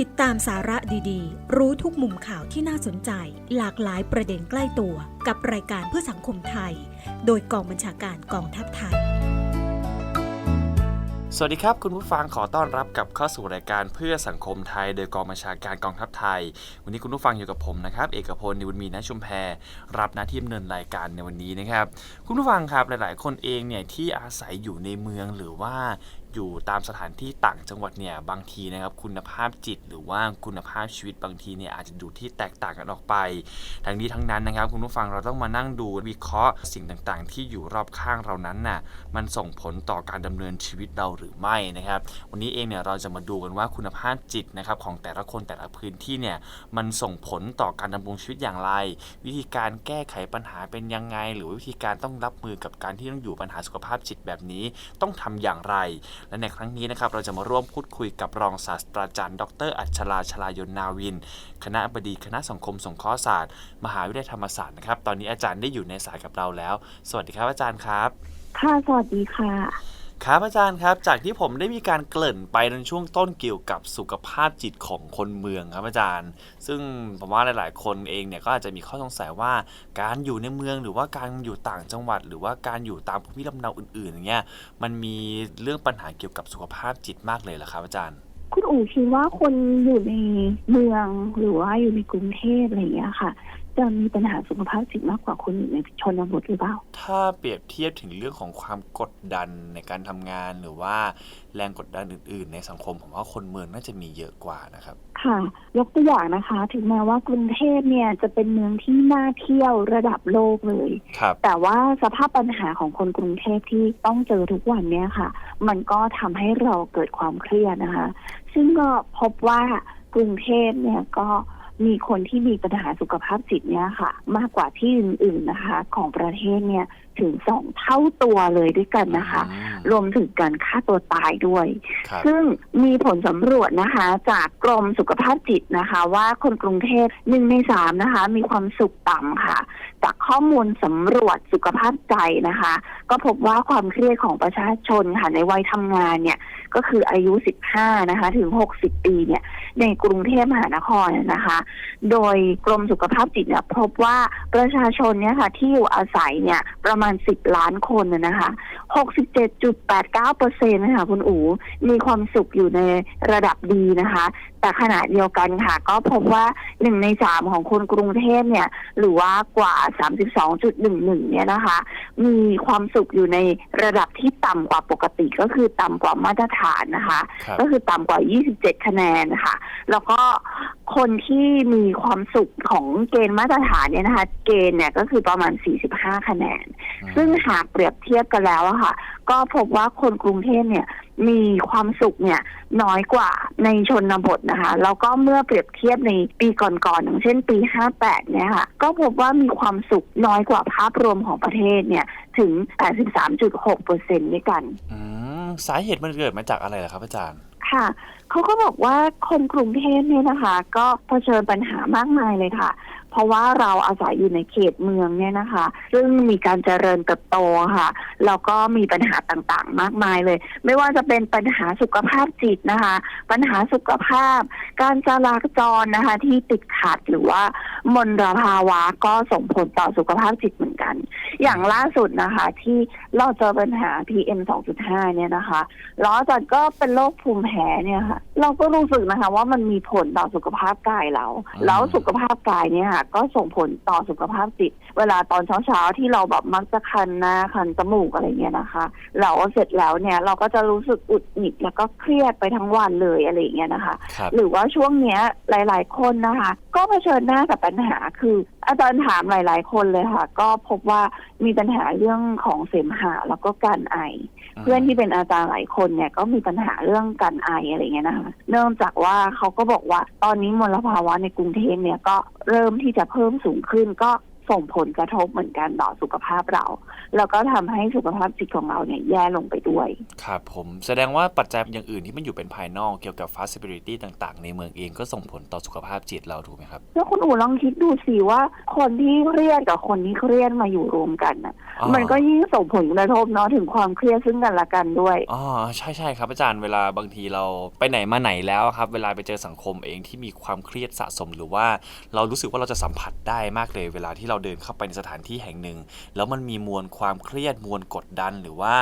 ติดตามสาระดีๆ รู้ทุกมุมข่าวที่น่าสนใจ หลากหลายประเด็นใกล้ตัว กับรายการเพื่อสังคมไทย โดยกองบัญชาการกองทัพไทย สวัสดีครับ คุณผู้ฟังขอต้อนรับกับเข้าสู่รายการเพื่อสังคมไทย โดยกองบัญชาการกองทัพไทย วันนี้คุณผู้ฟังอยู่กับผมนะครับ เอกพลนิวมีนะชุมแพรรับหน้าที่ดำเนินรายการในวันนี้นะครับ คุณผู้ฟังครับหลาย ๆ คนเองเนี่ยที่อาศัยอยู่ในเมืองหรือว่า อยู่ตามสถานที่ต่างจังหวัดเนี่ยบางทีนะครับคุณภาพจิตหรือว่าคุณภาพชีวิตบางทีเนี่ยอาจจะดูที่แตกต่างกันออกไป ทั้งนี้ทั้งนั้นนะครับ คุณผู้ฟังเราต้องมานั่งดูวิเคราะห์สิ่งต่างๆ ที่อยู่รอบข้างเรานั้นน่ะมันส่งผลต่อการดำเนินชีวิตเราหรือไม่นะครับ วันนี้เองเนี่ยเราจะมาดูกันว่าคุณภาพจิตนะครับของแต่ละคนแต่ละพื้นที่เนี่ยมันส่งผลต่อการดำรงชีวิตอย่างไร วิธีการแก้ไขปัญหาเป็นยังไง หรือวิธีการต้องรับมือกับการที่ต้องอยู่ปัญหาสุขภาพจิตแบบนี้ต้องทำอย่างไรและในครั้งนี้นะครับเราจะมาร่วมพูดคุยกับรองศาสตราจารย์ ดร อัชราชลายนนาวิน คณะบดีคณะสังคมสงเคราะห์ศาสตร์ มหาวิทยาลัยธรรมศาสตร์นะครับตอนนี้อาจารย์ได้อยู่ในสายกับเราแล้ว สวัสดีครับอาจารย์ครับ ค่ะสวัสดีค่ะ ครับอาจารย์ครับ จากที่ผมได้มีการเกริ่นไปในช่วงต้นเกี่ยวกับสุขภาพจิตของคนเมืองครับอาจารย์ ซึ่งผมว่าหลาย ๆ คนเองเนี่ยก็อาจจะมีข้อสงสัยว่าการอยู่ในเมืองหรือว่าการอยู่ต่างจังหวัด หรือว่าการอยู่ตามภูมิลำเนาอื่น ๆ อย่างเงี้ยมันมีเรื่องปัญหาเกี่ยวกับสุขภาพจิตมากเลยเหรอครับอาจารย์ คุณอู๋คิดว่าคนอยู่ในเมืองหรือว่าอยู่ในกรุงเทพอะไรอย่างเงี้ยค่ะ จะมีปัญหาสุขภาพจิตมากกว่าคนอยู่ในชนบทหรือเปล่า ถ้าเปรียบเทียบถึงเรื่องของความกดดันในการทำงานหรือว่าแรงกดดันอื่น ๆ ในสังคมผมว่าคนเมืองน่าจะมีเยอะกว่านะครับ ค่ะ ยกตัวอย่างนะคะ ถึงแม้ว่ากรุงเทพเนี่ยจะเป็นเมืองที่น่าเที่ยวระดับโลกเลยครับแต่ว่าสภาพปัญหาของคนกรุงเทพที่ต้องเจอทุกวันเนี่ยค่ะ มันก็ทำให้เราเกิดความเครียดนะคะ ซึ่งก็พบว่ากรุงเทพเนี่ยก็ มีคนที่มีปัญหาสุขภาพจิตเนี่ยค่ะ มากกว่าที่อื่นๆนะคะ ของประเทศเนี่ย ถึงสองเท่าตัวเลยด้วยกันนะคะอืมรวมถึงการฆ่าตัวตายด้วยครับซึ่งมีผลสำรวจนะคะ จากกรมสุขภาพจิตนะคะ ว่าคนกรุงเทพหนึ่งในสามนะคะ มีความสุขต่ำค่ะ จากข้อมูลสำรวจสุขภาพใจนะคะ ก็พบว่าความเครียดของประชาชนค่ะในวัยทำงานเนี่ยก็คืออายุ 15 นะคะ ถึง 60 ปีเนี่ย ในกรุงเทพมหานครเนี่ยนะคะ โดยกรมสุขภาพจิตเนี่ยพบว่าประชาชนเนี่ยค่ะที่อยู่อาศัยเนี่ยประมาณ10ล้านคนน่ะนะคะ67.89เปอร์เซ็นต์นะคะคุณอู๋มีความสุขอยู่ในระดับดีนะคะ แต่ขณะเดียวกันค่ะ ก็พบว่าหนึ่งในสามของคนกรุงเทพเนี่ย หรือว่ากว่า 32.11 เนี่ยนะคะ มีความสุขอยู่ในระดับที่ต่ำกว่าปกติก็คือต่ำกว่ามาตรฐานนะคะครับก็คือต่ำกว่า 27 คะแนนค่ะ แล้วก็คนที่มีความสุขของเกณฑ์มาตรฐานเนี่ยนะคะ เกณฑ์เนี่ยก็คือประมาณ 45 คะแนน ซึ่งหากเปรียบเทียบกันแล้วอะค่ะ ก็พบว่าคนกรุงเทพเนี่ยมีความสุขเนี่ยน้อยกว่าในชนบทนะคะแล้วก็เมื่อเปรียบเทียบในปีก่อนๆอย่างเช่นปี 58 เนี่ยค่ะ ก็พบว่ามีความสุขน้อยกว่าภาพรวมของประเทศเนี่ยถึง 83.6เปอร์เซ็นต์ด้วยกันอืมสาเหตุมันเกิดมาจากอะไรเหรอครับอาจารย์ค่ะเขาก็บอกว่าคนกรุงเทพเนี่ยนะคะ ก็เผชิญปัญหามากมายเลยค่ะ เพราะว่าเราอาศัยอยู่ในเขตเมืองเนี่ยนะคะ ซึ่งมีการเจริญเติบโตค่ะแล้วก็มีปัญหาต่างๆ มากมายเลย ไม่ว่าจะเป็นปัญหาสุขภาพจิตนะคะ ปัญหาสุขภาพ การจราจรนะคะ ที่ติดขัดหรือว่ามลภาวะก็ส่งผลต่อสุขภาพจิตเหมือนกัน อย่างล่าสุดนะคะ ที่เราเจอปัญหา PM 2.5 เนี่ยนะคะแล้วอาจารย์ก็เป็นโรคภูมิแพ้เนี่ยค่ะ เราก็รู้สึกนะคะ ว่ามันมีผลต่อสุขภาพกายเราอืมแล้วสุขภาพกายเนี่ยค่ะก็ส่งผลต่อสุขภาพจิต เวลาตอนเช้าๆที่เราแบบมักจะคันหน้าคันจมูกอะไรเงี้ยนะคะ เราเสร็จแล้วเนี่ยเราก็จะรู้สึกอุดหงิดแล้วก็เครียดไปทั้งวันเลยอะไรอย่างเงี้ยนะคะครับหรือว่าช่วงเนี้ยหลาย ๆ คนนะคะ ก็เผชิญหน้ากับปัญหาคือ อาจารย์ถามหลาย ๆ คนเลยค่ะ ก็พบว่ามีปัญหาเรื่องของเสมหะแล้วก็การไอ เพื่อนที่เป็นอาจารย์หลายคนเนี่ยก็มีปัญหาเรื่องการไออะไรเงี้ยนะคะเนื่องจากว่าเขาก็บอกว่าตอนนี้มลภาวะในกรุงเทพเนี่ยก็เริ่มที่จะเพิ่มสูงขึ้นก็ ส่งผลกระทบเหมือนกันต่อสุขภาพเรา แล้วก็ทำให้สุขภาพจิตของเราเนี่ยแย่ลงไปด้วย ครับผมแสดงว่าปัจจัยอย่างอื่นที่มันอยู่เป็นภายนอกเกี่ยวกับ facility ต่าง ๆ ในเมืองเองก็ส่งผลต่อสุขภาพจิตเราถูกไหมครับ แล้วคุณอู๋ลองคิดดูสิว่าคนที่เครียดกับคนที่เครียดมาอยู่รวมกันน่ะอ๋อมันก็ยิ่งส่งผลกระทบเนาะถึงความเครียดซึ่งกันและกันด้วยอ๋อใช่ใช่ครับอาจารย์เวลาบางทีเราไปไหนมาไหนแล้วครับ เวลาไปเจอสังคมเองที่มีความเครียดสะสมหรือว่าเรารู้สึกว่าเราจะสัมผัสได้มากเลยเวลาที่เราเดินเข้าไปในสถานที่แห่งหนึ่ง แล้วมันมีมวลความเครียดมวลกดดันหรือว่า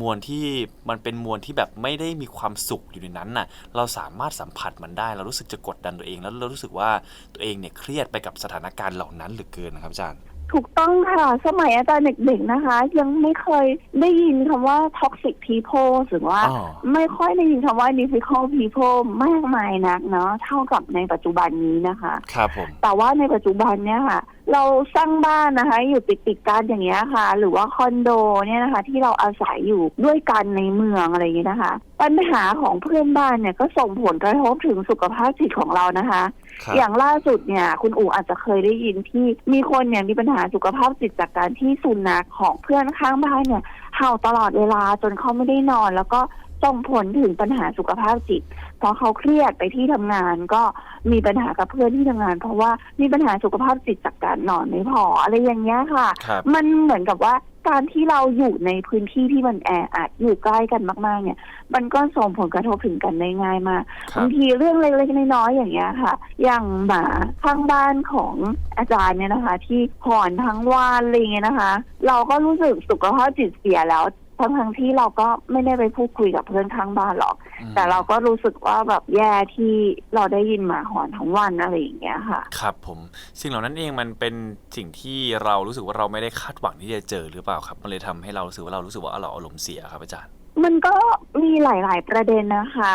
มวลที่มันเป็นมวลที่แบบไม่ได้มีความสุขอยู่ในนั้นน่ะเราสามารถสัมผัสมันได้ เรารู้สึกจะกดดันตัวเอง แล้วเรารู้สึกว่าตัวเองเนี่ยเครียดไปกับสถานการณ์เหล่านั้นเหลือเกินนะครับอาจารย์ถูกต้องค่ะ สมัยอาจารย์เด็กๆนะคะ ยังไม่เคยได้ยินคำว่า toxic people หรือว่าอ๋อไม่ค่อยได้ยินคำว่า difficult people มากมายนักเนาะเท่ากับในปัจจุบันนี้นะคะ ครับผม แต่ว่าในปัจจุบันเนี่ยค่ะ เราสร้างบ้านนะคะ อยู่ติดติดๆกันอย่างเงี้ยค่ะ หรือว่าคอนโดเนี่ยนะคะ ที่เราอาศัยอยู่ด้วยกันในเมืองอะไรอย่างเงี้ยนะคะ ปัญหาของเพื่อนบ้านเนี่ยก็ส่งผลกระทบถึงสุขภาพจิตของเรานะคะครับอย่างล่าสุดเนี่ย คุณอู๋อาจจะเคยได้ยินที่มีคนเนี่ยมีปัญหาสุขภาพจิตจากการที่สุนัขของเพื่อนข้างบ้านเนี่ยเห่าตลอดเวลาจนเขาไม่ได้นอน แล้วก็ ส่งผลถึงปัญหาสุขภาพจิต เพราะเขาเครียดไปที่ทำงาน ก็มีปัญหากับเพื่อนที่ทำงาน เพราะว่ามีปัญหาสุขภาพจิตจากการนอนไม่พออะไรอย่างเงี้ยค่ะครับมันเหมือนกับว่าการที่เราอยู่ในพื้นที่ที่มันแออัดอยู่ใกล้กันมาก ๆ เนี่ย มันก็ส่งผลกระทบถึงกันได้ง่ายมากครับบางทีเรื่องเล็กๆน้อยๆอย่างเงี้ยค่ะ อย่างหมาข้างบ้านของอาจารย์เนี่ยนะคะ ที่หอนทั้งวันอะไรเงี้ยนะคะ เราก็รู้สึกสุขภาพจิตเสียแล้ว ทั้งทั้งๆที่เราก็ไม่ได้ไปพูดคุยกับเพื่อนข้างบ้านหรอก อืมแต่เราก็รู้สึกว่าแบบแย่ที่เราได้ยินหมาหอนทั้งวันอะไรอย่างเงี้ยค่ะ ครับผมสิ่งเหล่านั้นเองมันเป็นสิ่งที่เรารู้สึกว่าเราไม่ได้คาดหวังที่จะเจอหรือเปล่าครับ มันเลยทำให้เรารู้สึกว่าเรารู้สึกว่าเราอารมณ์เสียครับอาจารย์ มันก็มีหลาย ๆ ประเด็นนะคะ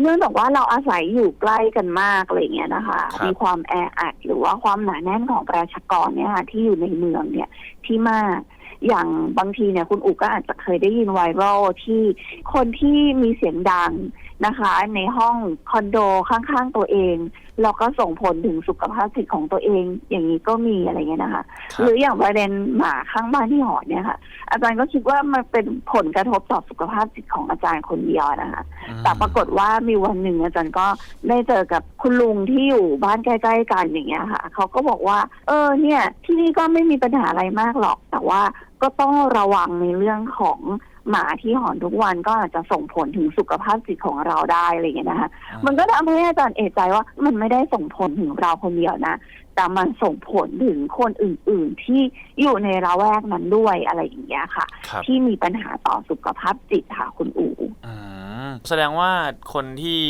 เนื่องจากว่าเราอาศัยอยู่ใกล้กันมากอะไรเงี้ยนะคะ ครับ มีความแออัดหรือว่าความหนาแน่นของประชากรเนี่ยค่ะที่อยู่ในเมืองเนี่ยที่มาก อย่างบางทีเนี่ยคุณอุกก็อาจจะเคยได้ยินไวรัลที่คนที่มีเสียงดังนะคะ ในห้องคอนโดข้างๆตัวเองแล้วก็ส่งผลถึงสุขภาพจิตของตัวเอง อย่างนี้ก็มีอะไรเงี้ยนะคะครัหบรืออย่างประเด็นหมาข้างบ้านที่หอนเนี่ยค่ะ อาจารย์ก็คิดว่ามันเป็นผลกระทบต่อสุขภาพจิตของอาจารย์คนเดียวนะคะอืมแต่ปรากฏว่ามีวันหนึ่งอาจารย์ก็ได้เจอกับคุณลุงที่อยู่บ้านใกล้ๆกันอย่างเงี้ยค่ะ เขาก็บอกว่า เออเนี่ย ที่นี่ก็ไม่มีปัญหาอะไรมากหรอก แต่ว่า ก็ต้องระวังในเรื่องของหมาที่หอนทุกวันก็อาจจะส่งผลถึงสุขภาพจิตของเราได้อะไรอย่างเงี้ยนะคะ มันก็ทำให้อาจารย์เอะใจว่ามันไม่ได้ส่งผลถึงเราคนเดียวนะ แต่มันส่งผลถึงคนอื่น ๆ ที่อยู่ในระแวกนั้นด้วยอะไรอย่างเงี้ยค่ะ ครับ ที่มีปัญหาต่อสุขภาพจิตค่ะคุณอูอืมแสดงว่าคนที่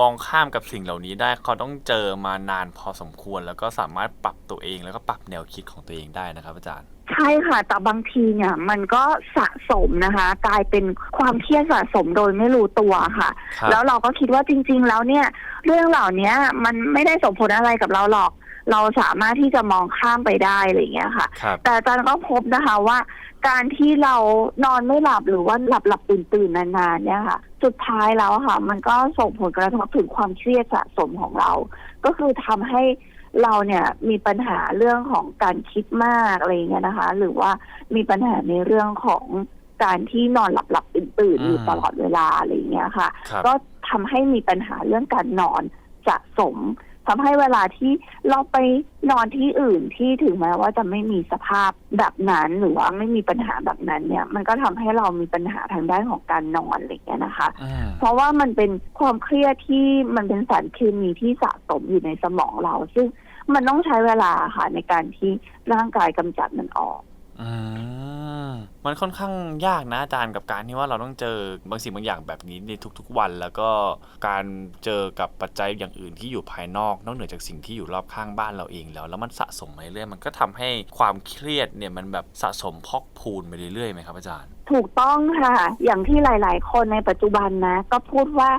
มองข้ามกับสิ่งเหล่านี้ได้เขาต้องเจอมานานพอสมควร แล้วก็สามารถปรับตัวเองแล้วก็ปรับแนวคิดของตัวเองได้นะครับอาจารย์ ใช่ค่ะ แต่บางทีเนี่ย มันก็สะสมนะคะ กลายเป็นความเครียดสะสมโดยไม่รู้ตัวค่ะ ครับ แล้วเราก็คิดว่าจริง ๆ แล้วเนี่ย เรื่องเหล่านี้มันไม่ได้ส่งผลอะไรกับเราหรอก เราสามารถที่จะมองข้ามไปได้อะไรอย่างเงี้ยค่ะ ครับ แต่อาจารย์ก็พบนะคะว่า การที่เรานอนไม่หลับหรือว่าหลับหลับตื่นตื่นๆนานๆเนี่ยค่ะ สุดท้ายแล้วค่ะ มันก็ส่งผลกระทบถึงความเครียดสะสมของเรา ก็คือทำให้ เราเนี่ยมีปัญหาเรื่องของการคิดมากอะไรอย่างเงี้ยนะคะ หรือว่ามีปัญหาในเรื่องของการที่นอนหลับหลับตื่นตื่นๆอยู่อืมตลอดเวลาอะไรอย่างเงี้ยค่ะครับก็ทำให้มีปัญหาเรื่องการนอนสะสมทำให้เวลาที่เราไปนอนที่อื่นที่ถึงแม้ว่าจะไม่มีสภาพแบบนั้นหรือว่าไม่มีปัญหาแบบนั้นเนี่ย มันก็ทำให้เรามีปัญหาทางด้านของการนอนอะไรอย่างเงี้ยนะคะอืมเพราะว่ามันเป็นความเครียดที่มันเป็นสารเคมีที่สะสมอยู่ในสมองเราซึ่ง มันต้องใช้เวลาค่ะในการที่ร่างกายกำจัดมันออกอืมมันค่อนข้างยากนะอาจารย์กับการที่ว่าเราต้องเจอบางสิ่งบางอย่างแบบนี้ในทุกๆวัน แล้วก็การเจอกับปัจจัยอย่างอื่นที่อยู่ภายนอก นอกเหนือจากสิ่งที่อยู่รอบข้างบ้านเราเองแล้ว แล้วมันสะสมมาเรื่อยๆมันก็ทำให้ความเครียดเนี่ยมันแบบสะสมพอกพูนไปเรื่อยๆไหมครับอาจารย์ ถูกต้องค่ะ อย่างที่หลาย ๆ คนในปัจจุบันนะ ก็พูดว่า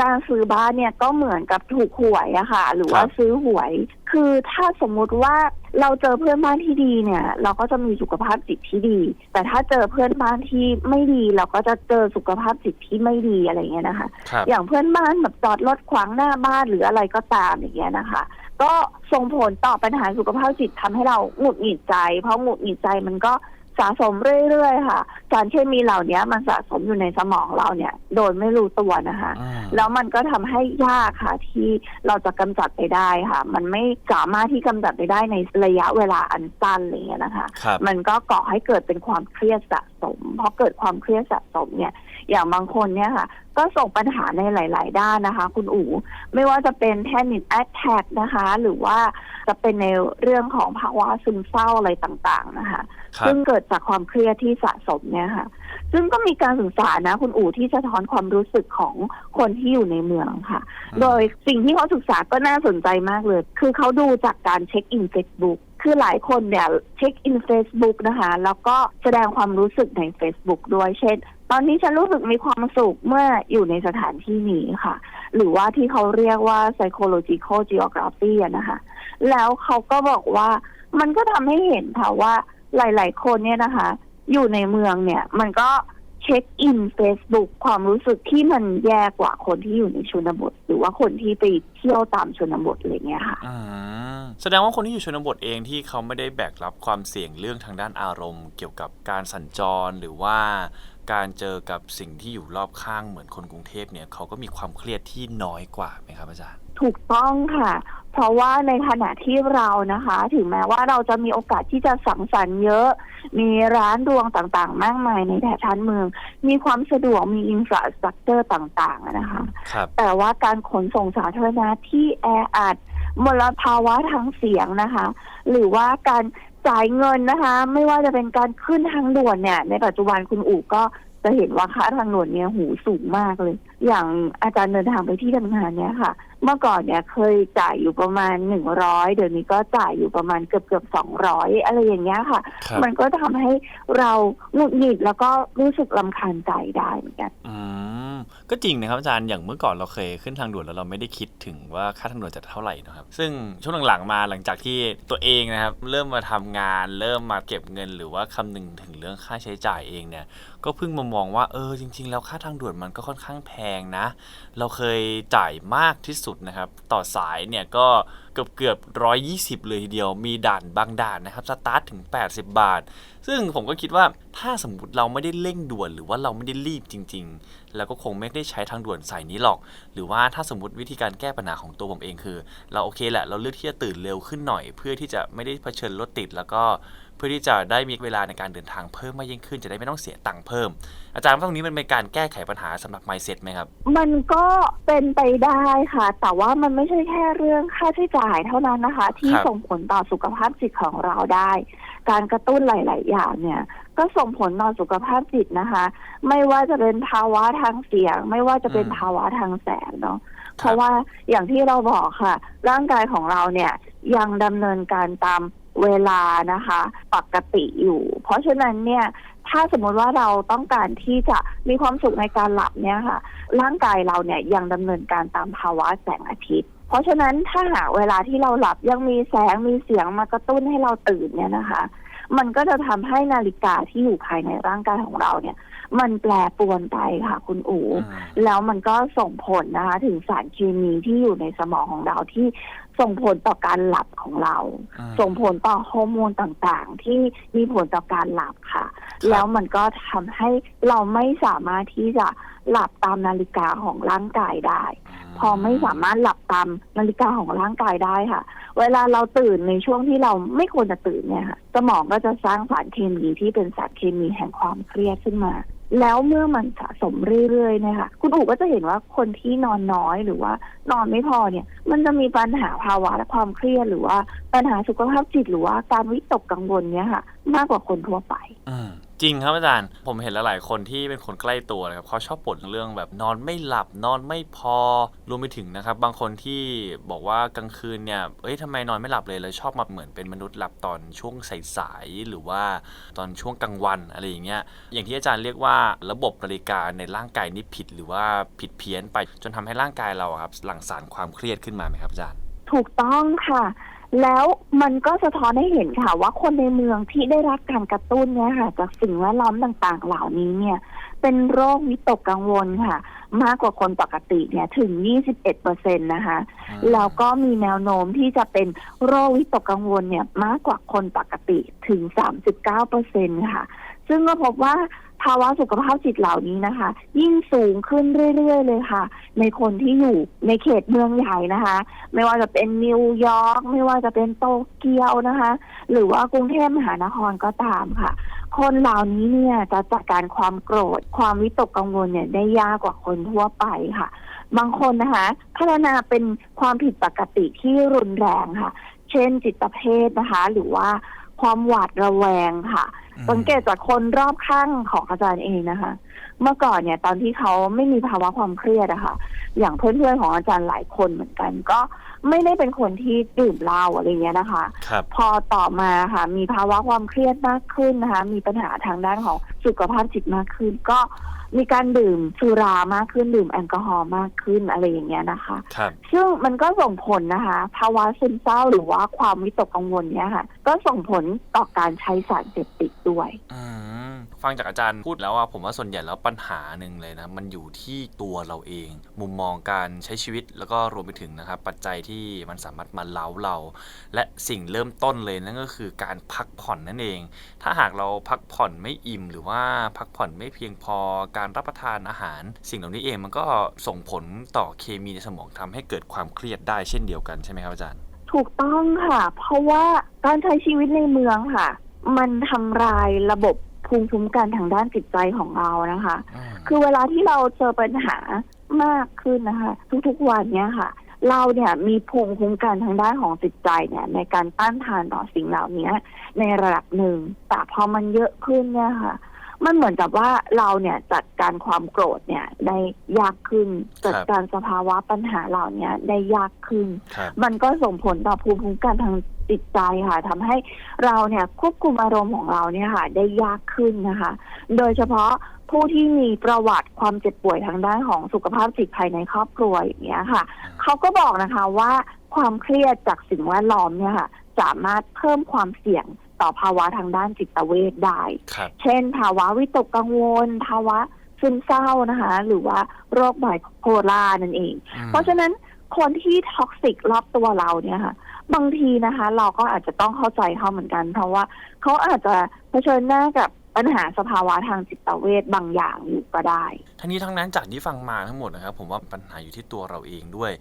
การซื้อบ้านเนี่ยก็เหมือนกับถูกหวยอะค่ะ หรือว่าครับซื้อหวย คือถ้าสมมุติว่าเราเจอเพื่อนบ้านที่ดีเนี่ย เราก็จะมีสุขภาพจิตที่ดี แต่ถ้าเจอเพื่อนบ้านที่ไม่ดี เราก็จะเจอสุขภาพจิตที่ไม่ดีอะไรเงี้ยนะคะครับอย่างเพื่อนบ้านแบบจอดรถขวางหน้าบ้านหรืออะไรก็ตามอย่างเงี้ยนะคะ ก็ส่งผลต่อปัญหาสุขภาพจิตทำให้เราหงุดหงิดใจ เพราะหงุดหงิดใจมันก็ สะสมเรื่อยๆค่ะ สารเคมีเหล่านี้มันสะสมอยู่ในสมองเราเนี่ย โดยไม่รู้ตัวนะคะอืมแล้วมันก็ทำให้ยากค่ะ ที่เราจะกำจัดไปได้ค่ะ มันไม่สามารถที่กำจัดไปได้ในระยะเวลาอันสั้นอะไรอย่างเงี้ยนะคะครับมันก็ก่อให้เกิดเป็นความเครียดสะสมพอเกิดความเครียดสะสมเนี่ย อย่างบางคนเนี่ยค่ะ ก็ส่งปัญหาในหลาย ๆ ด้านนะคะ คุณอู๋ไม่ว่าจะเป็นแพนิคแอ t แทกนะคะ หรือว่าจะเป็นในเรื่องของภาวะซึมเศร้าอะไรต่าง ๆ นะคะครับซึ่งเกิดจากความเครียดที่สะสมเนี่ยค่ะ ซึ่งก็มีการศึกษานะ คุณอู๋ที่สะท้อนความรู้สึกของคนที่อยู่ในเมืองค่ะ โดยสิ่งที่เขาศึกษาก็น่าสนใจมากเลย คือเขาดูจากการเช็คอิน Facebook คือหลายคนเนี่ยเช็คอิน Facebook นะคะ แล้วก็แสดงความรู้สึกใน Facebook ด้วยเช่น ตอนนี้ฉันรู้สึกมีความสุขเมื่ออยู่ในสถานที่นี้ค่ะ หรือว่าที่เขาเรียกว่า psychological geography นะคะ แล้วเขาก็บอกว่ามันก็ทำให้เห็นค่ะว่าหลาย ๆ คนเนี่ยนะคะ อยู่ในเมืองเนี่ย มันก็เช็คอิน Facebook ความรู้สึกที่มันแย่กว่าคนที่อยู่ในชนบท หรือว่าคนที่ไปเที่ยวตามชนบทอะไรเงี้ยค่ะอืมแสดงว่าคนที่อยู่ชนบทเองที่เขาไม่ได้แบกรับความเสี่ยงเรื่องทางด้านอารมณ์ เกี่ยวกับการสัญจรหรือว่า การเจอกับสิ่งที่อยู่รอบข้างเหมือนคนกรุงเทพเนี่ยเขาก็มีความเครียดที่น้อยกว่าไหมครับอาจารย์ถูกต้องค่ะ เพราะว่าในขณะที่เรานะคะ ถึงแม้ว่าเราจะมีโอกาสที่จะสังสรรค์เยอะ มีร้านรวงต่างๆ มากมายในแถบชานเมือง มีความสะดวกมีอินฟราสตรักเจอร์ต่างๆอะนะคะครับแต่ว่าการขนส่งสาธารณะที่แออัด มลภาวะทางเสียงนะคะ หรือว่าการจ่ายเงินนะคะ ไม่ว่าจะเป็นการขึ้นทางด่วนเนี่ย ในปัจจุบันคุณอู๋ก็จะเห็นว่าค่าทางด่วนเนี่ยหูสูงมากเลย อย่างอาจารย์เดินทางไปที่ทำงานเนี่ยค่ะ เมื่อก่อนเนี่ยเคยจ่ายอยู่ประมาณหนึ่งร้อยเดี๋ยวนี้ก็จ่ายอยู่ประมาณเกือบเกือบสองร้อยอะไรอย่างเงี้ยค่ะ ครับมันก็ทำให้เราหงุดหงิดแล้วก็รู้สึกลำคาญใจได้เหมือนกัน อืมก็จริงนะครับอาจารย์อย่างเมื่อก่อนเราเคยขึ้นทางด่วนแล้วเราไม่ได้คิดถึงว่าค่าทางด่วนจะเท่าไหร่นะครับ ซึ่งช่วงหลังๆมาหลังจากที่ตัวเองนะครับ เริ่มมาทำงานเริ่มมาเก็บเงิน หรือว่าคำนึงถึงเรื่องค่าใช้จ่ายเองเนี่ย ก็เพิ่งมามองว่าเออจริง ๆ แล้วค่าทางด่วนมันก็ค่อนข้างแพงนะ เราเคยจ่ายมากที่สุดนะครับ ต่อสายเนี่ยก็เกือบเกือบร้อยยี่สิบเลยทีเดียว มีด่านบางด่านนะครับ สตาร์ทถึง 80 บาท ซึ่งผมก็คิดว่าถ้าสมมติเราไม่ได้เร่งด่วน หรือว่าเราไม่ได้รีบจริง ๆ แล้วก็คงไม่ได้ใช้ทางด่วนสายนี้หรอก หรือว่าถ้าสมมติวิธีการแก้ปัญหาของตัวผมเองคือ เราโอเคแหละ เราเลือกที่จะตื่นเร็วขึ้นหน่อย เพื่อที่จะไม่ได้เผชิญรถติดแล้วก็ เพื่อที่จะได้มีเวลาในการเดินทางเพิ่มมากยิ่งขึ้นจะได้ไม่ต้องเสียตังค์เพิ่ม อาจารย์ว่าตรงนี้มันเป็นการแก้ไขปัญหาสำหรับ mindset ไหมครับ มันก็เป็นไปได้ค่ะ แต่ว่ามันไม่ใช่แค่เรื่องค่าใช้จ่ายเท่านั้นนะคะ ที่ครับส่งผลต่อสุขภาพจิตของเราได้ การกระตุ้นหลาย ๆ อย่างเนี่ยก็ส่งผลต่อสุขภาพจิตนะคะ ไม่ว่าจะเป็นภาวะทางเสียง ไม่ว่าจะเป็นอืมภาวะทางแสงเนาะเพราะว่าอย่างที่เราบอกค่ะ ร่างกายของเราเนี่ยยังดำเนินการตาม เวลานะคะ ปกติอยู่ เพราะฉะนั้นเนี่ยถ้าสมมติว่าเราต้องการที่จะมีความสุขในการหลับเนี่ยค่ะ ร่างกายเราเนี่ยยังดำเนินการตามภาวะแสงอาทิตย์ เพราะฉะนั้นถ้าหากเวลาที่เราหลับยังมีแสงมีเสียงมากระตุ้นให้เราตื่นเนี่ยนะคะ มันก็จะทำให้นาฬิกาที่อยู่ภายในร่างกายของเราเนี่ย มันแปรปรวนไปค่ะคุณอูอืมแล้วมันก็ส่งผลนะคะ ถึงสารเคมีที่อยู่ในสมองของเราที่ ส่งผลต่อการหลับของเราอืมส่งผลต่อฮอร์โมนต่างๆ ที่มีผลต่อการหลับค่ะ แล้วมันก็ทำให้เราไม่สามารถที่จะหลับตามนาฬิกาของร่างกายได้ พอไม่สามารถหลับตามนาฬิกาของร่างกายได้ค่ะ เวลาเราตื่นในช่วงที่เราไม่ควรจะตื่นเนี่ยค่ะสมองก็จะสร้างสารเคมีที่เป็นสารเคมีแห่งความเครียดขึ้นมา แล้วเมื่อมันสะสมเรื่อยๆเนี่ยค่ะ คุณอู๋ก็จะเห็นว่าคนที่นอนน้อยหรือว่านอนไม่พอเนี่ย มันจะมีปัญหาภาวะและความเครียดหรือว่าปัญหาสุขภาพจิตหรือว่าการวิตกกังวลเนี่ยค่ะ มากกว่าคนทั่วไปอืม จริงครับอาจารย์ ผมเห็นหลายๆคนที่เป็นคนใกล้ตัวนะครับเขาชอบบ่นเรื่องแบบนอนไม่หลับนอนไม่พอรวมไปถึงนะครับ บางคนที่บอกว่ากลางคืนเนี่ยเอ้ยทำไมนอนไม่หลับเลยเลยชอบมาเหมือนเป็นมนุษย์หลับตอนช่วงสายๆหรือว่าตอนช่วงกลางวันอะไรอย่างเงี้ยอย่างที่อาจารย์เรียกว่าระบบนาฬิกาในร่างกายนี่ผิดหรือว่าผิดเพี้ยนไปจนทำให้ร่างกายเราครับหลั่งสารความเครียดขึ้นมาไหมครับอาจารย์ ถูกต้องค่ะ แล้วมันก็สะท้อนให้เห็นค่ะว่าคนในเมืองที่ได้รับการกระตุ้นเนี่ยค่ะจากสิ่งแวดล้อมต่างๆ เหล่านี้เนี่ย เป็นโรควิตกกังวลค่ะ มากกว่าคนปกติเนี่ยถึง 21เปอร์เซ็นต์นะคะ แล้วก็มีแนวโน้มที่จะเป็นโรควิตกกังวลเนี่ยมากกว่าคนปกติถึง 39เปอร์เซ็นค่ะ ซึ่งก็พบว่าภาวะสุขภาพจิตเหล่านี้นะคะ ยิ่งสูงขึ้นเรื่อย ๆ เลยค่ะ ในคนที่อยู่ในเขตเมืองใหญ่นะคะ ไม่ว่าจะเป็นนิวยอร์กไม่ว่าจะเป็นโตเกียวนะคะ หรือว่ากรุงเทพมหานครก็ตามค่ะ คนเหล่านี้เนี่ยจะจัดการความโกรธ ความวิตกกังวลเนี่ยได้ยากกว่าคนทั่วไปค่ะ บางคนนะคะพัฒนาเป็นความผิดปกติที่รุนแรงค่ะ เช่นจิตเภทนะคะ หรือว่า ความหวาดระแวงค่ะอืมสังเกตจากคนรอบข้างของอาจารย์เองนะคะ เมื่อก่อนเนี่ย ตอนที่เขาไม่มีภาวะความเครียดอะค่ะ อย่างเพื่อนๆของอาจารย์หลายคนเหมือนกัน ก็ไม่ได้เป็นคนที่ดื่มเหล้าอะไรเงี้ยนะคะครับพอต่อมาค่ะ มีภาวะความเครียดมากขึ้นนะคะ มีปัญหาทางด้านของสุขภาพจิตมากขึ้น ก็ มีการดื่มสุรามากขึ้นดื่มแอลกอฮอล์มากขึ้นอะไรอย่างเงี้ยนะคะ ครับ ซึ่งมันก็ส่งผลนะคะ ภาวะซึมเศร้าหรือว่าความวิตกกังวลเนี้ยค่ะ ก็ส่งผลต่อการใช้สารเสพติดด้วยอืม ฟังจากอาจารย์พูดแล้วว่าผมว่าส่วนใหญ่แล้วปัญหาหนึ่งเลยนะ มันอยู่ที่ตัวเราเอง มุมมองการใช้ชีวิตแล้วก็รวมไปถึงนะครับปัจจัยที่มันสามารถมาเล้าเรา และสิ่งเริ่มต้นเลยนั่นก็คือการพักผ่อนนั่นเอง ถ้าหากเราพักผ่อนไม่อิ่ม หรือว่าพักผ่อนไม่เพียงพอการรับประทานอาหาร สิ่งเหล่านี้เองมันก็ส่งผลต่อเคมีในสมองทำให้เกิดความเครียดได้เช่นเดียวกันใช่ไหมครับอาจารย์ ถูกต้องค่ะ เพราะว่าการใช้ชีวิตในเมืองค่ะ มันทำลายระบบ ภูมิคุ้มกันทางด้านจิตใจของเรานะคะอืมคือเวลาที่เราเจอปัญหามากขึ้นนะคะ ทุกๆวันเนี้ยค่ะ เราเนี่ยมีภูมิคุ้มกันทางด้านของจิตใจเนี่ย ในการต้านทานต่อสิ่งเหล่านี้ในระดับหนึ่งแต่พอมันเยอะขึ้นเนี่ยค่ะ มันเหมือนกับว่าเราเนี่ยจัดการความโกรธเนี่ยได้ยากขึ้น จัดการสภาวะปัญหาเหล่านี้ได้ยากขึ้นครับมันก็ส่งผลต่อภูมิคุ้มกันทางจิตใจค่ะทำให้เราเนี่ยควบคุมอารมณ์ของเราเนี่ยค่ะ ได้ยากขึ้นนะคะ โดยเฉพาะผู้ที่มีประวัติความเจ็บป่วยทางด้านของสุขภาพจิตภายในครอบครัวอย่างเงี้ยค่ะ เขาก็บอกนะคะว่าความเครียดจากสิ่งแวดล้อมเนี่ยค่ะ สามารถเพิ่มความเสี่ยง ต่อภาวะทางด้านจิตเวชได้ครับเช่น ภาวะวิตกกังวล ภาวะซึมเศร้านะคะ หรือว่าโรคไบโพล่านั่นเองอืมเพราะฉะนั้นคนที่ท็อกซิกรอบตัวเราเนี่ยค่ะ บางทีนะคะ เราก็อาจจะต้องเข้าใจเขาเหมือนกัน เพราะว่าเขาอาจจะเผชิญหน้ากับปัญหาสภาวะทางจิตเวชบางอย่างอยู่ก็ได้ ทั้งนี้ทั้งนั้นจากที่ฟังมาทั้งหมดนะครับ ผมว่าปัญหาอยู่ที่ตัวเราเองด้วย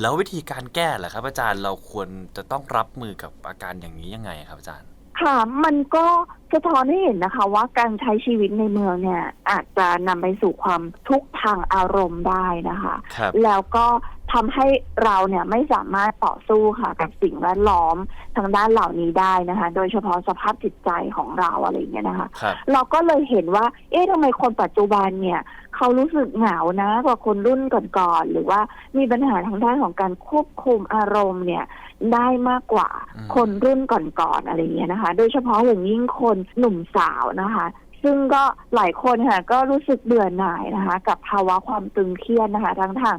แล้ววิธีการแก้ล่ะครับ อาจารย์เราควรจะต้องรับมือกับอาการอย่างนี้ยังไงครับอาจารย์ ค่ะมันก็สะท้อนให้เห็นนะคะ ว่าการใช้ชีวิตในเมืองเนี่ย อาจจะนำไปสู่ความทุกข์ทางอารมณ์ได้นะคะ ครับ แล้วก็ทำให้เราเนี่ยไม่สามารถต่อสู้ค่ะ กับสิ่งแวดล้อมทางด้านเหล่านี้ได้นะคะ โดยเฉพาะสภาพจิตใจของเราอะไรอย่างเงี้ยนะคะ ครับ เราก็เลยเห็นว่า เอ๊ะทำไมคนปัจจุบันเนี่ย เขารู้สึกเหงานะ กว่าคนรุ่นก่อนๆ หรือว่ามีปัญหาทางด้านของการควบคุมอารมณ์เนี่ย ได้มากกว่าอืมคนรุ่นก่อนๆอะไรเงี้ยนะคะ โดยเฉพาะอย่างยิ่งคนหนุ่มสาวนะคะ ซึ่งก็หลายคนค่ะก็รู้สึกเบื่อหน่ายนะคะ กับภาวะความตึงเครียดนะคะ ทั้งทาง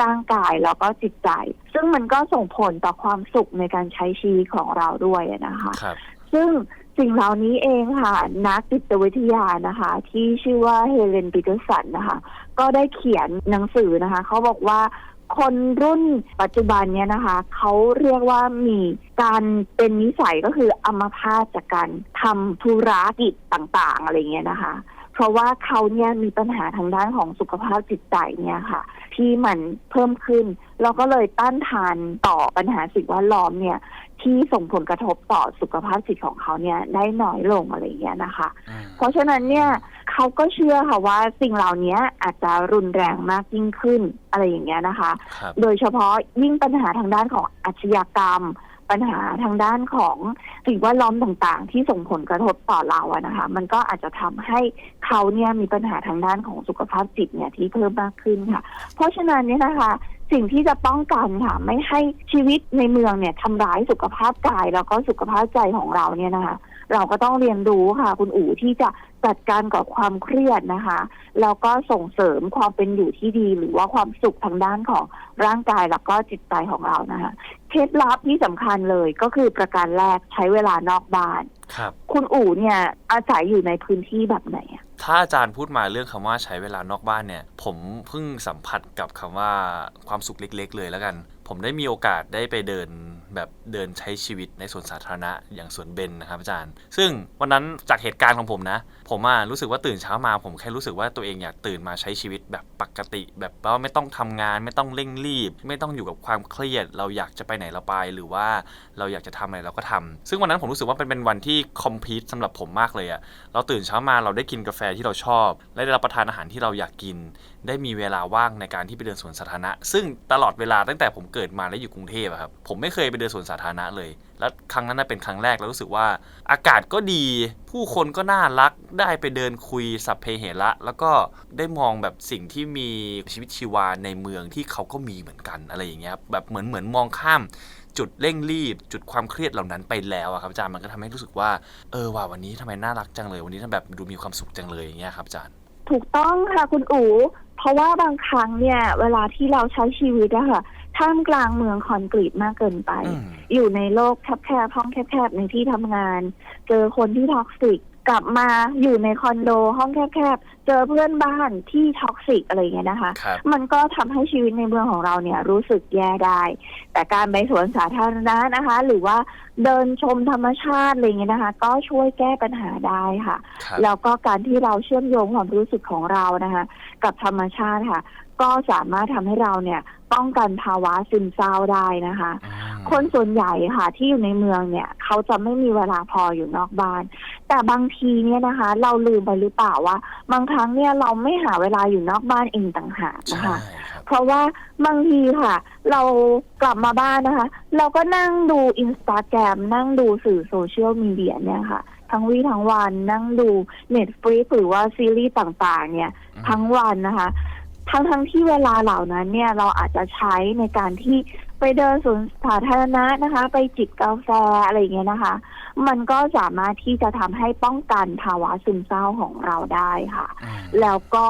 ร่างกายแล้วก็จิตใจ ซึ่งมันก็ส่งผลต่อความสุขในการใช้ชีวิตของเราด้วยนะคะครับซึ่งสิ่งเหล่านี้เองค่ะ นักจิตวิทยานะคะ ที่ชื่อว่าเฮเลนปีเตอร์สันนะคะ ก็ได้เขียนหนังสือนะคะ เขาบอกว่า คนรุ่นปัจจุบันเนี่ยนะคะเขาเรียกว่ามีการเป็นนิสัยก็คืออัมพาตจากการทำธุรกิจต่างๆอะไรเงี้ยนะคะ เพราะว่าเขาเนี่ยมีปัญหาทางด้านของสุขภาพจิตใจเนี่ยค่ะ ที่มันเพิ่มขึ้น แล้วก็เลยต้านทานต่อปัญหาสิ่งแวดล้อมเนี่ย ที่ส่งผลกระทบต่อสุขภาพจิตของเขาเนี่ยได้น้อยลงอะไรอย่างเงี้ยนะคะอืมเพราะฉะนั้นเนี่ยเขาก็เชื่อค่ะว่าสิ่งเหล่านี้อาจจะรุนแรงมากยิ่งขึ้นอะไรอย่างเงี้ยนะคะครับโดยเฉพาะยิ่งปัญหาทางด้านของอาชญากรรม ปัญหาทางด้านของสิ่งแวดล้อมต่างๆ ที่ส่งผลกระทบต่อเราอะนะคะ มันก็อาจจะทำให้เขาเนี่ยมีปัญหาทางด้านของสุขภาพจิตเนี่ยที่เพิ่มมากขึ้นค่ะ เพราะฉะนั้นเนี่ยนะคะสิ่งที่จะป้องกันค่ะไม่ให้ชีวิตในเมืองเนี่ยทำร้ายสุขภาพกายแล้วก็สุขภาพใจของเราเนี่ยนะคะเราก็ต้องเรียนรู้ค่ะ คุณอู๋ที่จะจัดการกับความเครียดนะคะแล้วก็ส่งเสริมความเป็นอยู่ที่ดี หรือว่าความสุขทางด้านของร่างกายแล้วก็จิตใจของเรานะคะ ล็ดลับที่สำคัญเลยก็คือประการแรกใช้เวลานอกบ้าน ครับ คุณอู๋เนี่ย อาศัยอยู่ในพื้นที่แบบไหนอะถ้าอาจารย์พูดมาเรื่องคำว่าใช้เวลานอกบ้านเนี่ย ผมเพิ่งสัมผัสกับคำว่าความสุขเล็ก ๆ เลยแล้วกัน ผมได้มีโอกาสได้ไปเดินแบบเดินใช้ชีวิตในสวนสาธารณะอย่างสวนเบนนะครับอาจารย์ ซึ่งวันนั้นจากเหตุการณ์ของผมนะ ผมอะรู้สึกว่าตื่นเช้ามา ผมแค่รู้สึกว่าตัวเองอยากตื่นมาใช้ชีวิตแบบปกติ แบบว่าไม่ต้องทำงาน ไม่ต้องเร่งรีบ ไม่ต้องอยู่กับความเครียด เราอยากจะไปไหนเราไป หรือว่าเราอยากจะทำอะไรเราก็ทำซึ่งวันนั้นผมรู้สึกว่าเป็นเป็นวันที่คอมพลีทสำหรับผมมากเลยอะเราตื่นเช้ามาเราได้กินกาแฟที่เราชอบ และได้รับประทานอาหารที่เราอยากกิน ได้มีเวลาว่างในการที่ไปเดินสวนสาธารณะ ซึ่งตลอดเวลาตั้งแต่ผมเกิดมาและอยู่กรุงเทพอะครับผมไม่เคยไปเดินสวนสาธารณะเลย และครั้งนั้นเป็นครั้งแรกแล้วรู้สึกว่า อากาศก็ดี ผู้คนก็น่ารักได้ไปเดินคุยสัพเพเหระแล้วก็ได้มองแบบสิ่งที่มีชีวิตชีวาในเมืองที่เขาก็มีเหมือนกันอะไรอย่างเงี้ยแบบเหมือนเหมือนมองข้ามจุดเร่งรีบ จุดความเครียดเหล่านั้นไปแล้วอะครับอาจารย์มันก็ทำให้รู้สึกว่าเออว่าวันนี้ทำไมน่ารักจังเลย วันนี้ทำแบบดูมีความสุขจังเลยอย่างเงี้ยครับอาจารย์ ถูกต้องค่ะคุณอู๋เพราะว่าบางครั้งเนี่ย เวลาที่เราใช้ชีวิตอะค่ะ ท่ามกลางเมืองคอนกรีตมากเกินไปอืมอยู่ในโลกแคบๆห้องแคบๆในที่ทำงาน เจอคนที่ท็อกซิกกลับมาอยู่ในคอนโดห้องแคบๆ เจอเพื่อนบ้านที่ท็อกซิกอะไรอย่างเงี้ยนะคะครับมันก็ทำให้ชีวิตในเมืองของเราเนี่ยรู้สึกแย่ได้ แต่การไปสวนสาธารณะนะคะ หรือว่าเดินชมธรรมชาติอะไรอย่างเงี้ยนะคะ ก็ช่วยแก้ปัญหาได้ค่ะครับแล้วก็การที่เราเชื่อมโยงความรู้สึกของเรานะคะ กับธรรมชาติค่ะ ก็สามารถทำให้เราเนี่ยป้องกันภาวะซึมเศร้าได้นะคะอืมคนส่วนใหญ่ค่ะที่อยู่ในเมืองเนี่ย เขาจะไม่มีเวลาพออยู่นอกบ้าน แต่บางทีเนี่ยนะคะ เราลืมไปหรือเปล่าว่า บางครั้งเนี่ยเราไม่หาเวลาอยู่นอกบ้านเองต่างหากนะใช่คะครับเพราะว่าบางทีค่ะ เรากลับมาบ้านนะคะ เราก็นั่งดูอินสตาแกรมนั่งดูสื่อโซเชียลมีเดียเนี่ยค่ะ ทั้งวี่ทั้งวันนั่งดูเน็ตฟ i ิกหรือว่าซีรีส์ต่างๆ เนี่ยอืมทั้งวันนะคะ ทั้งทั้งๆที่เวลาเหล่านั้นเนี่ยเราอาจจะใช้ในการที่ไปเดินสวนสาธารณะนะคะ ไปจิบกาแฟอะไรอย่างเงี้ยนะคะ มันก็สามารถที่จะทำให้ป้องกันภาวะซึมเศร้าของเราได้ค่ะอืมแล้วก็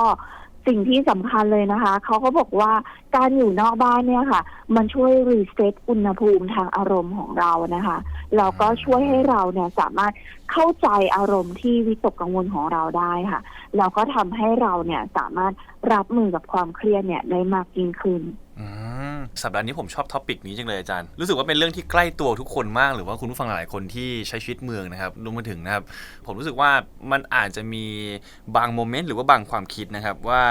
สิ่งที่สำคัญเลยนะคะเขาก็บอกว่าการอยู่นอกบ้านเนี่ยค่ะ มันช่วยรีเซ็ตอุณหภูมิทางอารมณ์ของเรานะคะแล้วก็ช่วยให้เราเนี่ยสามารถ เข้าใจอารมณ์ที่วิตกกังวลของเราได้ค่ะแล้วก็ทำให้เราเนี่ยสามารถรับมือกับความเครียดเนี่ยได้มากยิ่งขึ้นสัปดาห์นี้ผมชอบท็อปิกนี้จังเลยอาจารย์ รู้สึกว่าเป็นเรื่องที่ใกล้ตัวทุกคนมาก หรือว่าคุณผู้ฟังหลายคนที่ใช้ชีวิตเมืองนะครับรวมไปถึงนะครับ ผมรู้สึกว่ามันอาจจะมีบางโมเมนต์หรือว่าบางความคิดนะครับว่า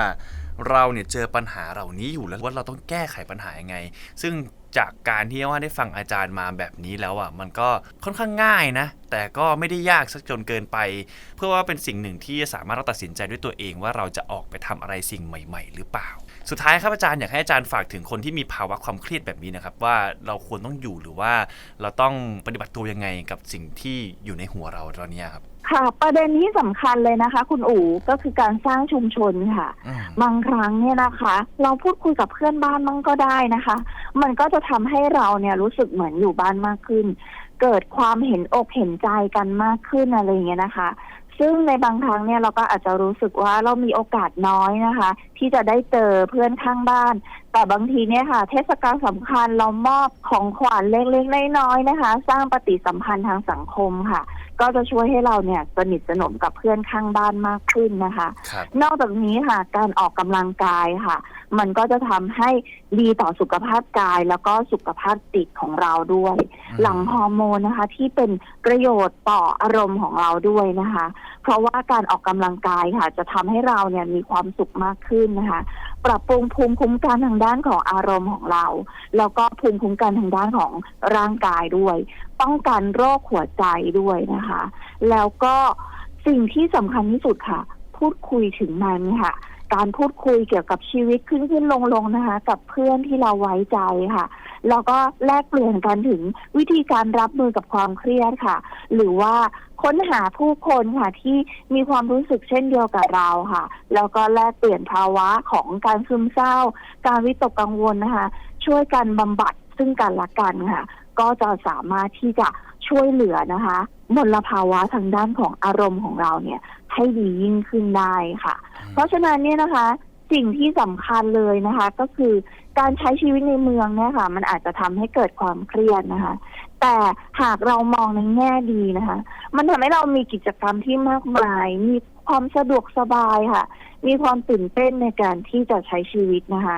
เราเนี่ยเจอปัญหาเหล่านี้อยู่แล้วว่าเราต้องแก้ไขปัญหายังไง ซึ่ง จากการที่ว่าได้ฟังอาจารย์มาแบบนี้แล้วอะมันก็ค่อนข้างง่ายนะ แต่ก็ไม่ได้ยากสักจนเกินไป เพื่อว่าเป็นสิ่งหนึ่งที่สามารถเราตัดสินใจด้วยตัวเองว่าเราจะออกไปทำอะไรสิ่งใหม่ ๆ หรือเปล่า สุดท้ายครับอาจารย์อยากให้อาจารย์ฝากถึงคนที่มีภาวะความเครียดแบบนี้นะครับ ว่าเราควรต้องอยู่หรือว่าเราต้องปฏิบัติตัวยังไงกับสิ่งที่อยู่ในหัวเราตอนเนี้ยครับค่ะประเด็นที่สำคัญเลยนะคะ คุณอู๋ก็คือการสร้างชุมชนค่ะอืมบางครั้งเนี่ยนะคะ เราพูดคุยกับเพื่อนบ้านมั่งก็ได้นะคะ มันก็จะทำให้เราเนี่ยรู้สึกเหมือนอยู่บ้านมากขึ้น เกิดความเห็นอกเห็นใจกันมากขึ้นอะไรอย่างเงี้ยนะคะ ซึ่งในบางครั้งเนี่ยเราก็อาจจะรู้สึกว่าเรามีโอกาสน้อยนะคะที่จะได้เจอเพื่อนข้างบ้าน แต่บางทีเนี่ยค่ะ เทศกาลสำคัญเรามอบของขวัญเล็กๆน้อยๆนะคะ สร้างปฏิสัมพันธ์ทางสังคมค่ะ ก็จะช่วยให้เราเนี่ยสนิทสนมกับเพื่อนข้างบ้านมากขึ้นนะคะครับนอกจากนี้ค่ะ การออกกำลังกายค่ะ มันก็จะทำให้ดีต่อสุขภาพกาย แล้วก็สุขภาพจิตของเราด้วย หลังฮอร์โมนนะคะ ที่เป็นประโยชน์ต่ออารมณ์ของเราด้วยนะคะ เพราะว่าการออกกำลังกายค่ะ จะทำให้เราเนี่ยมีความสุขมากขึ้นนะคะ ปรับปรุงภูมิคุ้มกันทางด้านของอารมณ์ของเรา แล้วก็ภูมิคุ้มกันทางด้านของร่างกายด้วย ป้องกันโรคหัวใจด้วยนะคะ แล้วก็สิ่งที่สำคัญที่สุดค่ะ พูดคุยถึงมันค่ะ การพูดคุยเกี่ยวกับชีวิตขึ้นขึ้นลงลงนะคะ กับเพื่อนที่เราไว้ใจค่ะแล้วก็แลกเปลี่ยนกันถึงวิธีการรับมือกับความเครียดค่ะ หรือว่าค้นหาผู้คนค่ะที่มีความรู้สึกเช่นเดียวกับเราค่ะ แล้วก็แลกเปลี่ยนภาวะของการซึมเศร้า การวิตกกังวลนะคะ ช่วยกันบำบัดซึ่งกันและกันค่ะ ก็จะสามารถที่จะช่วยเหลือนะคะมลภาวะทางด้านของอารมณ์ของเราเนี่ย ให้ดียิ่งขึ้นได้ค่ะ เพราะฉะนั้นเนี่ยนะคะ สิ่งที่สำคัญเลยนะคะ ก็คือการใช้ชีวิตในเมืองเนี่ยค่ะ มันอาจจะทำให้เกิดความเครียดนะคะ แต่หากเรามองในแง่ดีนะคะ มันทำให้เรามีกิจกรรมที่มากมาย มีความสะดวกสบายค่ะ มีความตื่นเต้นในการที่จะใช้ชีวิตนะคะ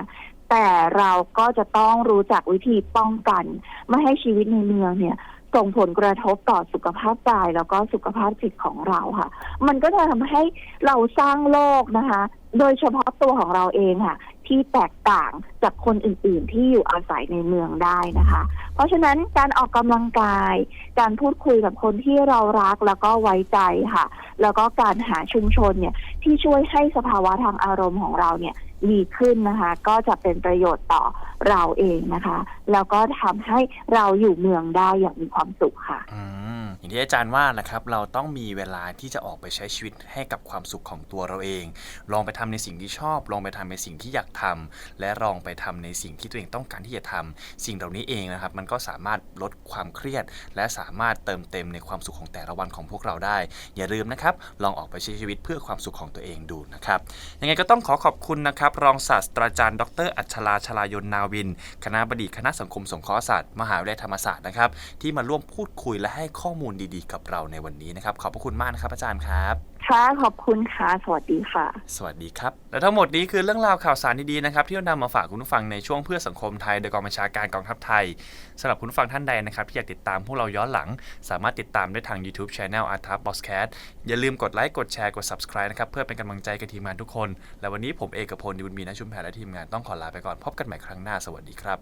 แต่เราก็จะต้องรู้จักวิธีป้องกัน ไม่ให้ชีวิตในเมืองเนี่ย ส่งผลกระทบต่อสุขภาพกายแล้วก็สุขภาพจิตของเราค่ะ มันก็จะทำให้เราสร้างโลกนะคะ โดยเฉพาะตัวของเราเองค่ะ ที่แตกต่างจากคนอื่น ๆ ที่อยู่อาศัยในเมืองได้นะคะ เพราะฉะนั้นการออกกำลังกาย การพูดคุยกับคนที่เรารักแล้วก็ไว้ใจค่ะ แล้วก็การหาชุมชนเนี่ยที่ช่วยให้สภาวะทางอารมณ์ของเราเนี่ย ดีขึ้นนะคะ ก็จะเป็นประโยชน์ต่อเราเองนะคะ แล้วก็ทำให้เราอยู่เมืองได้อย่างมีความสุขค่ะ อืมอย่างที่อาจารย์ว่านะครับ เราต้องมีเวลาที่จะออกไปใช้ชีวิตให้กับความสุขของตัวเราเอง ลองไปทำในสิ่งที่ชอบ ลองไปทำในสิ่งที่อยากทำและลองไปทำในสิ่งที่ตัวเองต้องการที่จะทำสิ่งเหล่านี้เองนะครับ มันก็สามารถลดความเครียด และสามารถเติมเต็มในความสุขของแต่ละวันของพวกเราได้ อย่าลืมนะครับ ลองออกไปใช้ชีวิตเพื่อความสุขของตัวเองดูนะครับยังไงก็ต้องขอขอบคุณนะครับรองศาสตราจารย์ ดร อัชลาชลายนนาวิน คณะบดีคณะสังคมสงเคราะห์ศาสตร์มหาวิทยาลัยธรรมศาสตร์นะครับที่มาร่วมพูดคุยและให้ข้อมูลดีๆ กับเราในวันนี้นะครับขอบพระคุณมากนะครับอาจารย์ครับ ค่ะขอบคุณค่ะ สวัสดีค่ะ สวัสดีครับ และทั้งหมดนี้คือเรื่องราวข่าวสารดีๆนะครับ ที่เรานำมาฝากคุณผู้ฟังในช่วงเพื่อสังคมไทย โดยกองบัญชาการกองทัพไทยสำหรับคุณผู้ฟังท่านใดนะครับ ที่อยากติดตามพวกเราย้อนหลัง สามารถติดตามได้ทาง YouTube Channel a r t a b o s c a t อย่าลืมกดไลค์กดแชร์กด Subscribe นะครับเพื่อเป็นกำลังใจกับทีมงานทุกคน และวันนี้ผมเอกพลนิวุฒมีนะชุมแพรและทีมงานต้องขอลาไปก่อนพบกันใหม่ครั้งหน้าสวัสดีครับ